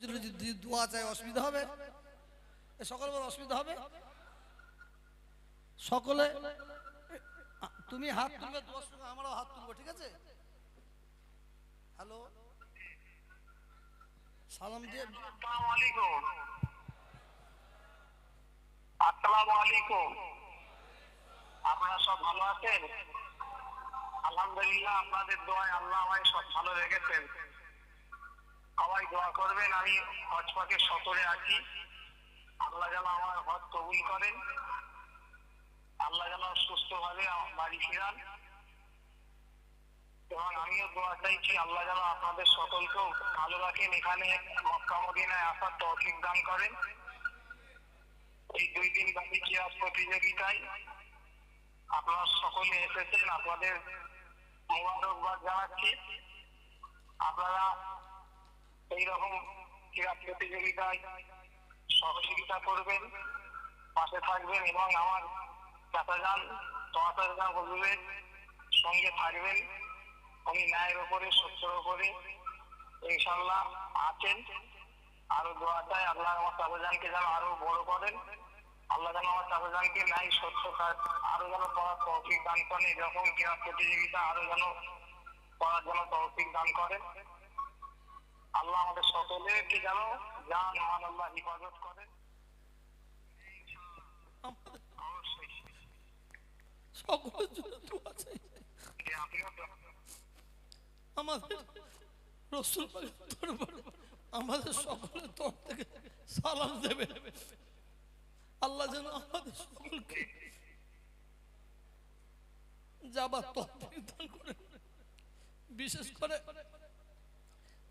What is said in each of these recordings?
যদি দোয়া চাই অসুবিধা হবে? সকল বড় অসুবিধা হবে? সকলে, তুমি হাত তুলবে দোয়ার সঙ্গে আমরাও হাত তুলবো, ঠিক আছে? হ্যালো? সালাম দিয়ে আসসালামু আলাইকুম। আপনারা সব ভালো আছেন? আলহামদুলিল্লাহ, আপনাদের দোয়ায় আল্লাহ আমায় সব ভালো রেখেছেন। সবাই দোয়া করবেন, আমি হজ পাকে সতরে আছি। আল্লাহ যেন আমার হজ কবুল করেন। আল্লাহ যেন সুস্থভাবে বাড়ি ফিরান। এবং আমিও দোয়া চাইছি, আল্লাহ যেন আপনাদের সকলকেও ভালো রাখেন। এখানে মক্কা মদিনায় আসার তৌফিক দান করেন। এই দুই দিন ব্যাপী চেয়ার প্রতিযোগিতায় আপনারা সকলে এসেছেন, আপনাদের মোবারকবাদ জানাচ্ছি। আপনারা এইরকম ক্রীড়া প্রতিযোগিতায় সহযোগিতা করবেন, পাশে থাকবেন এবং আমার চাচাজান চাচাজান হুজুরের সঙ্গে থাকবেন। উনি ন্যায়ের ওপরে, সত্যের উপরে ইনশাল্লাহ আছেন। আরও দোয়া চাই, আল্লাহ আমার চাচাজানকে যেন আরও বড় করেন। আল্লাহ যেন আমার চাচাজানকে ন্যায়, সত্য কাজ আরও যেন করার তৌফিক দান করেন। এরকম ক্রীড়া প্রতিযোগিতা আরও যেন করার জন্য তৌফিক দান করেন। আল্লাহ আমাদের যেন জান? মান আল্লাহ হিফাজত করেন সকলের জন্য দোয়া চাই। আমাদের রসুল দরবারে আমাদের সকলের তরফ থেকে সালাম দেবে। আল্লাহ যেন আমাদের সকলকে যাবার তৌফিক দান করে বিশেষ করে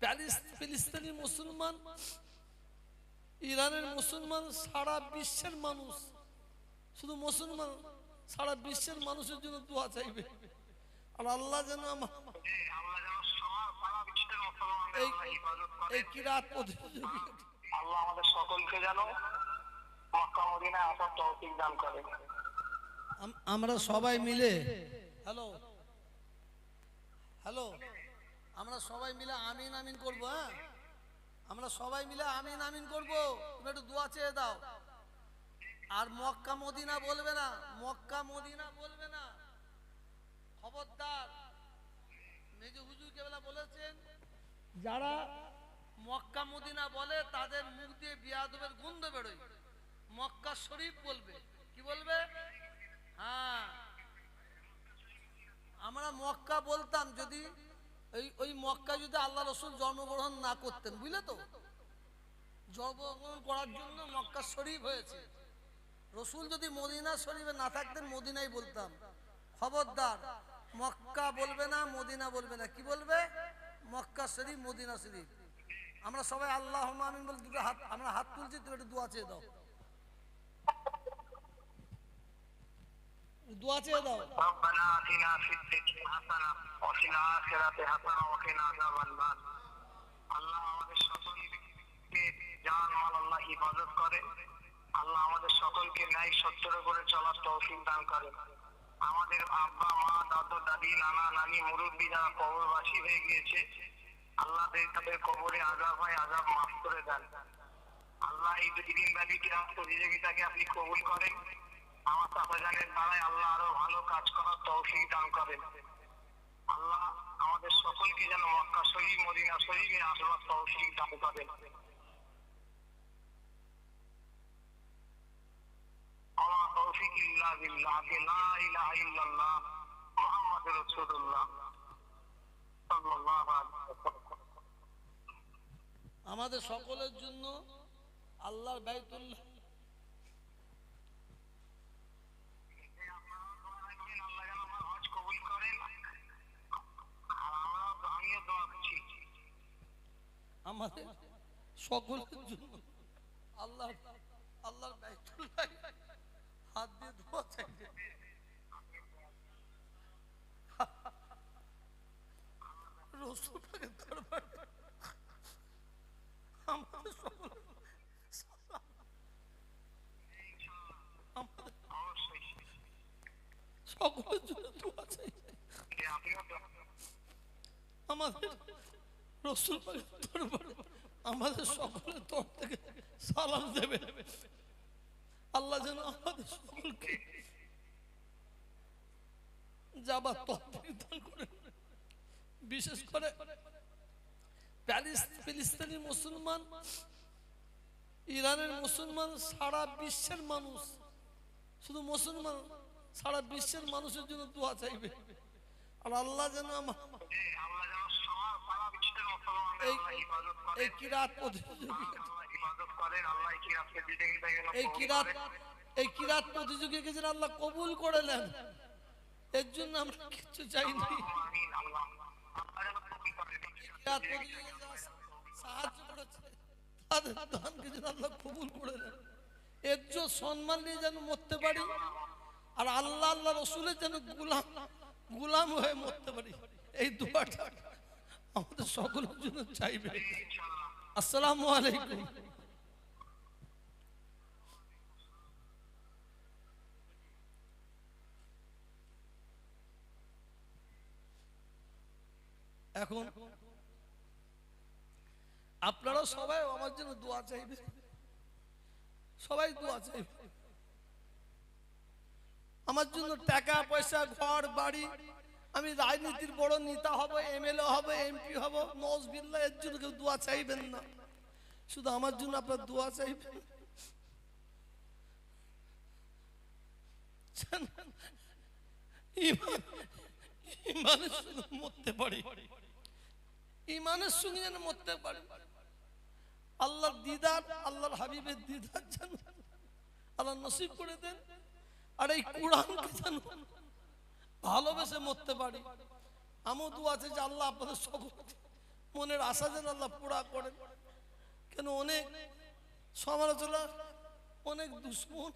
ফিলিস্তিনি মুসলমান ইরানের মুসলমান সারা বিশ্বের মানুষ। শুধু মুসলমান সারা বিশ্বের মানুষের জন্য দোয়া চাইবে। আর আল্লাহ যেন আমার এই কিরাত আল্লাহ আমাদের সকলকে যেন মক্কা মদিনায় আসার তৌফিক দান করে। আমরা সবাই মিলে হ্যালো। হ্যালো। আমরা সবাই মিলে আমিন আমিন করব হ্যাঁ? আমরা সবাই মিলে আমিন আমিন করব। তুমি একটু দোয়া চেয়ে দাও। আর মক্কা মদিনা বলবে না, মক্কা মদিনা বলবে না। খবরদার, মেজু হুজুর কেবলা বলেছেন, যারা মক্কা মদিনা বলে, তাদের মুখ দিয়ে বিয়াদবের গন্ধ বেরোয়। মক্কা শরীফ বলবে। কি বলবে? হ্যাঁ। আমরা মক্কা বলতাম যদি ওই ওই মক্কা যদি আল্লাহ রসুল জন্মগ্রহণ না করতেন, বুঝলে তো? জন্মগ্রহণ করার জন্য মক্কা শরীফ হয়েছে। রসুল যদি মদিনা শরীফে না থাকতেন, মদিনাই বলতাম, খবরদার, মক্কা বলবে না, মদিনা বলবে না। কি বলবে? Mecca Sharif, Medina Sharif. আমরা সবাই আল্লাহ আমিন বলে দুটো হাত, আমরা হাত তুলছি, তুমি একটু দোয়া চেয়ে দাও। দোয়া চেয়ে দাও। রব্বানা আতিনা ফিদ হাসানা ওয়া ফিল আখিরাতি হাসানা ওয়া কিনা আযাবান নার আল্লাহ আমাদের সকলকে জান মাল আল্লাহ হিফাজত করে, আল্লাহ আমাদের সকলকে ন্যায় সত্যের উপরে চলার তৌফিক দান করেন আমাদের আব্বা, মা, দাদু, দাদি, নানা, নানি, মুরব্বী যারা কবরবাসী হয়ে গিয়েছে, আল্লাহ তাদের কবরে আজাব হয়, আজাব মাফ করে দেন। আল্লাহ এই দুদিন ব্যাপী কিরাম প্রতিযোগিতাকে আপনি কবুল করেন। আমার চাচাজানের দ্বারাই আল্লাহ আরও ভালো কাজ করার তৌফিক দান করেন। আল্লাহ আমাদের সকলকে যেন মক্কা শরীফ মদিনা শরীফে আসবার তৌফিক দান করেন। আমাদের সকলের জন্য আল্লাহর বাইতুল্লাহ আল্লাহ যেন আমার হজ কবুল করেন আর আমরাও আমিও দোয়া করছি আমাদের সকলের জন্য। আল্লাহ আল্লাহর হাত দিয়ে দোয়া চাইবে রসুল পাকের আমাদের সকল সকলের জন্য দোয়া চাইবে যে আপনিও দোয়া আমাদের রসুল আমাদের সকলের থেকে সালাম দেবে আল্লাহ যেন আমাদের সকলকে যাবার করে বিশেষ করে ফিলিস্তিনি মুসলমান, ইরানের মুসলমান, সারা বিশ্বের মানুষ, শুধু মুসলমান, সারা বিশ্বের মানুষের জন্য দোয়া চাইবে। আর আল্লাহ যেন আমার এই এই কিরাত প্রতিযোগিতা যেন এই কবুল কিরাত এই কিরাত প্রতিযোগীকে যেন আল্লাহ কবুল করে নেন। এর জন্য আমরা কিছু চাইনি আল্লাহ কবুল করেন। কিরাত প্রতিযোগী যারা সাহায্য করেছে তাদের দানকে যেন আল্লাহ কবুল করে নেন। এর জন্য সম্মান নিয়ে যেন মরতে পারি আর আল্লাহ আল্লাহ রসুলের যেন গুলাম গুলাম হয়ে মরতে পারি। এই দোয়াটা আমাদের সকলের জন্য চাইবে। আসসালামু আলাইকুম। এখন আপনারা সবাই আমার জন্য দোয়া চাইবে। সবাই দোয়া চাইবে। আমার জন্য টাকা, পয়সা, ঘর, বাড়ি আমি রাজনীতির বড় নেতা হব, এমএলএ হব, এমপি হব নজবিল্লা এর জন্য কেউ দোয়া চাইবেন না। শুধু আমার জন্য আপনার দোয়া চাইবেন। ইমান, ইমানের সঙ্গে মরতে পারি। ইমানের সঙ্গে যেন মরতে পারি। আল্লাহর দিদার, আল্লাহর হাবিবের দিদার যেন আল্লাহ নসিব করে দেন। আর এই কোরআনকে যেন ভালোবেসে মরতে পারি। আমও দু আছে যে আল্লাহ আপনাদের সকল মনের আশা যেন আল্লাহ পুরা করেন। কেন অনেক সমালোচনা, অনেক দুশ্মন,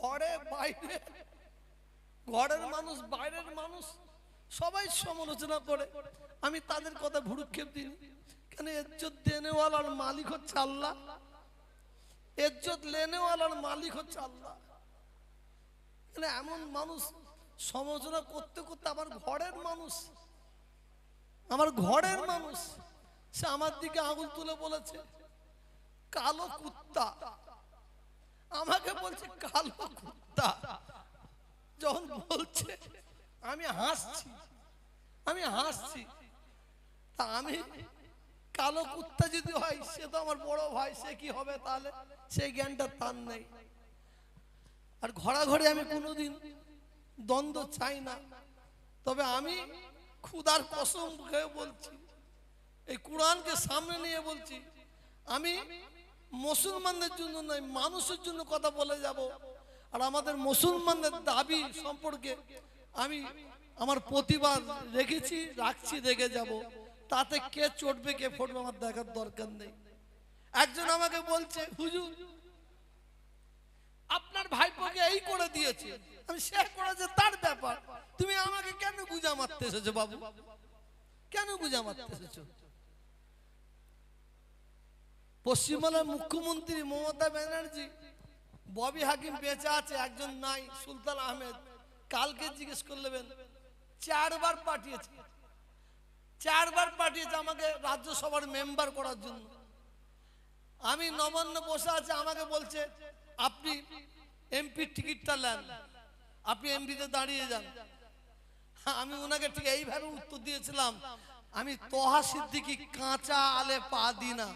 ঘরে বাইরে, ঘরের মানুষ, বাইরের মানুষ, সবাই সমালোচনা করে। আমি তাদের কথা ভুরুক্ষেপ দিই কেন এজ্জত দেনেওয়ালার মালিক হচ্ছে আল্লাহ। এজ্জত লেনেওয়ালার মালিক হচ্ছে আল্লাহ। মানে এমন মানুষ সমালোচনা করতে করতে আমার ঘরের মানুষ। আমার ঘরের মানুষ। সে আমার দিকে আঙুল তুলে বলেছে, কালো কুত্তা। আমাকে বলছে, কালো কুত্তা। যখন বলছে, আমি হাসছি আমি হাসছি। তা আমি, কালো কুত্তা যদি হয়, সে তো আমার বড় ভাই, সে কি হবে তাহলে? সেই জ্ঞানটা তার নেই। আর ঘোরাঘরে আমি কোনোদিন দ্বন্দ্ব চাই না। তবে আমি ক্ষুদার কসম খেয়ে বলছি, এই কোরআনকে সামনে নিয়ে বলছি, আমি মুসলমানদের জন্য নয়, মানুষের জন্য কথা বলে যাব। আর আমাদের মুসলমানদের দাবি সম্পর্কে আমি আমার প্রতিবাদ রেখেছি, রাখছি, রেখে যাব। তাতে কে চটবে, কে ফটবে, আমার দেখার দরকার নেই। একজন আমাকে বলছে, হুজুর আপনার ভাইপোকে এই করে দিয়েছে সে করেছে, তার ব্যাপার। তুমি আমাকে কেন গুজা মারতে এসেছ বাবু? কেন গুজা মারতে এসেছ? পশ্চিমবাংলার মুখ্যমন্ত্রী মমতা ব্যানার্জি, ববি হাকিম বেঁচে আছে, একজন নাই, সুলতান আহমেদ। কালকে জিজ্ঞেস করলেন চারবার পাঠিয়েছে। চারবার পাঠিয়েছে আমাকে রাজ্যসভার মেম্বার করার জন্য। আমি নবান্ন বসে আছে, আমাকে বলছে, আপনি এমপির টিকিটটা নেন। আপনি এমপিতে দাঁড়িয়ে যান। আমি ওনাকে ঠিক এইভাবে উত্তর দিয়েছিলাম, আমি তোহা সিদ্দিকি কাঁচা আলে পা দিই না।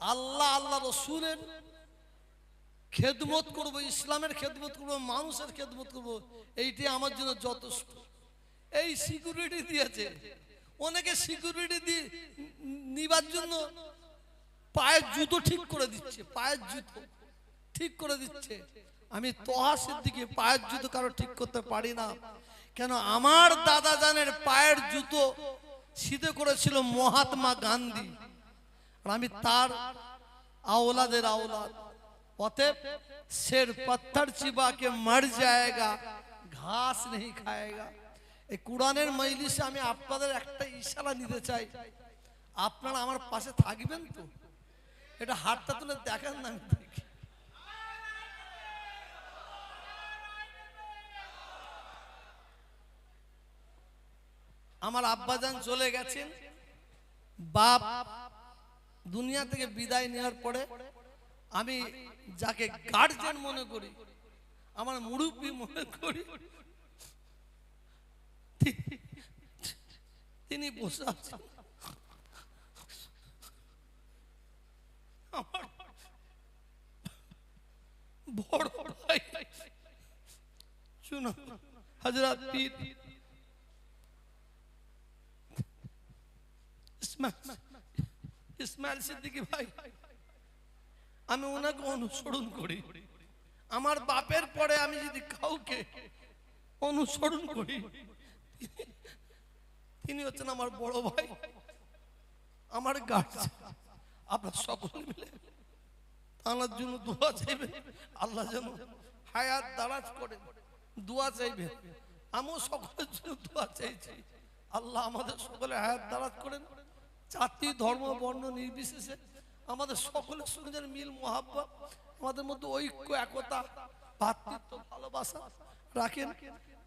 আল্লাহ আল্লাহ রসুলের খেদমত করব, ইসলামের খেদমত করব, মানুষের খেদমত করব, এইটি আমার জন্য যথেষ্ট। এই সিকিউরিটি দিয়েছে। অনেকে সিকিউরিটি দিয়ে নিবার জন্য পায়ের জুতো ঠিক করে দিচ্ছে, পায়ের জুতো। ঠিক করে দিচ্ছে। আমি তোহা দিকে পায়ের জুতো কারও ঠিক করতে পারি না। কেন আমার দাদা জানের পায়ের জুতো সিদ্ধ করেছিল মহাত্মা গান্ধী। আর আমি তার আওলাদের আওলাদ। অতএব শের পাথর চিবাকে মর যায়গা, ঘাস নেই খায়গা। এই কোরআনের মজলিসে আমি আপনাদের একটা ইশারা নিতে চাই। আপনারা আমার পাশে থাকবেন তো? এটা হাতটা তুলে দেখেন না আমি দেখি। আমার আব্বাজান চলে গেছেন। বাপ দুনিয়া থেকে বিদায় নেওয়ার পরে আমি যাকে গার্জেন মনে করি, আমার মুরব্বী মনে করি, তিনি বসে আছেন। বড় ভাই, শুনো হজরত পীর ইসমাইল সিদ্দিকী ভাই, আমি ওনাকে অনুসরণ করি। আমার বাপের পরে আমি যদি কাউকে অনুসরণ করি, তিনি হচ্ছেন আমার বড় ভাই, আমার গার্জেন আপনার সকলে মিলে তাঁর জন্য দোয়া চাইবেন, আল্লাহ যেন হায়াত দারাজ করে, দোয়া চাইবেন। আমিও সকলের জন্য দোয়া চাইছি। আল্লাহ আমাদের সকলে হায়াত দারাজ করেন। জাতি ধর্ম, বর্ণ নির্বিশেষে আমাদের সকলের সঙ্গে যেন মিল, মহাব্বত, আমাদের মধ্যে ঐক্য, একতা, ভাতৃত্ব, ভালোবাসা রাখেন।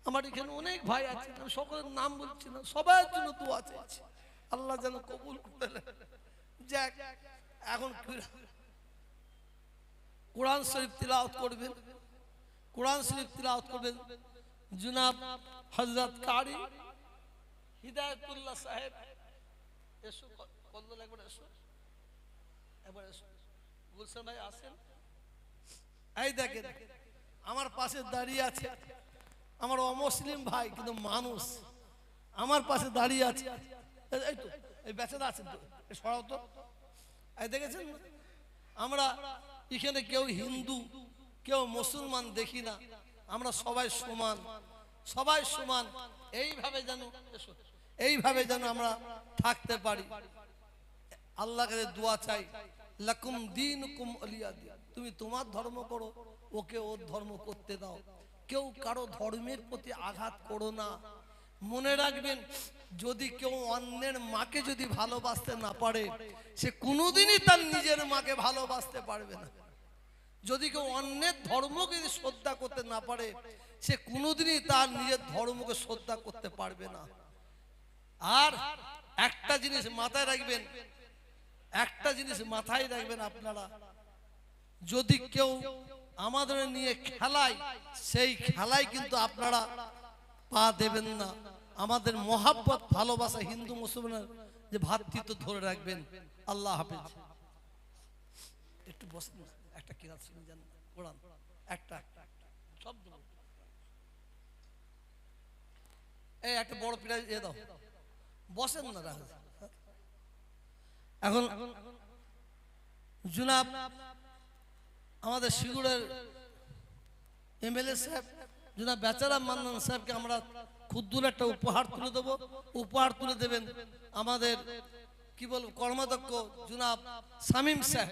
আমার এখানে অনেক ভাই আছে আমি সকলের নাম বলছি না, সবার জন্য দোয়া চাইছি। আল্লাহ যেন কবুল করে যাক, এখন কোরআন শরীফ তিলাওয়াত করবেন। কোরআন শরীফ তিলাওয়াত করবেন। জুনাব হযরত কারি হিদায়াতুল্লাহ সাহেব। এসো কল্লোল, একবার এসো। একবার এসো। গুলশান ভাই আসেন। এই দেখেন, আমার পাশে দাঁড়িয়ে আছে আমার অমুসলিম ভাই, কিন্তু মানুষ। আমার পাশে দাঁড়িয়ে আছে। এই- তো, এই বেচারা আছেন তো সরাও তো। এই দেখেছেন? আমরা এখানে কেউ হিন্দু, কেউ মুসলমান দেখি না। আমরা সবাই সমান সবাই সমান। এইভাবে যেন এইভাবে যেন আমরা থাকতে পারি। আল্লাহ কাছে দোয়া চাই, লাকুম দিন কুম অলিয়া তুমি তোমার ধর্ম করো, ওকে ওর ধর্ম করতে দাও। কেউ কারও ধর্মের প্রতি আঘাত করো না। মনে রাখবেন, যদি কেউ অন্যের মাকে যদি ভালোবাসতে না পারে, সে কোনোদিনই তার নিজের মাকে ভালোবাসতে পারবে না। যদি কেউ অন্যের ধর্মকে শ্রদ্ধা করতে না পারে, সে কোনোদিনই তার নিজের ধর্মকে শ্রদ্ধা করতে পারবে না। আর একটা জিনিস মাথায় রাখবেন, একটা জিনিস মাথায় রাখবেন আপনারা। যদি কেউ আমাদের নিয়ে খেলায়, সেই খেলায় কিন্তু আপনারা পা দেবেন না। আমাদের মহাব্বত, ভালোবাসা হিন্দু, মুসলমানের যে ভাতৃত্ব ধরে রাখবেন। আল্লাহ হাফেজ। একটু বসেন, একটা কিরাত শুনে যান, কোরআন। একটা সব। এই একটা বড় এ দাও। বসেন না রাহুল এখন জুনাব, আমাদের শিগুড়ের এমএলএ সাহেব, জুনাব বেচারাম মান্নান সাহেবকে আমরা ক্ষুদ্র একটা উপহার তুলে দেবো। উপহার তুলে দেবেন আমাদের, কি বলব, কর্মাধ্যক্ষ জুনাব শামীম সাহেব।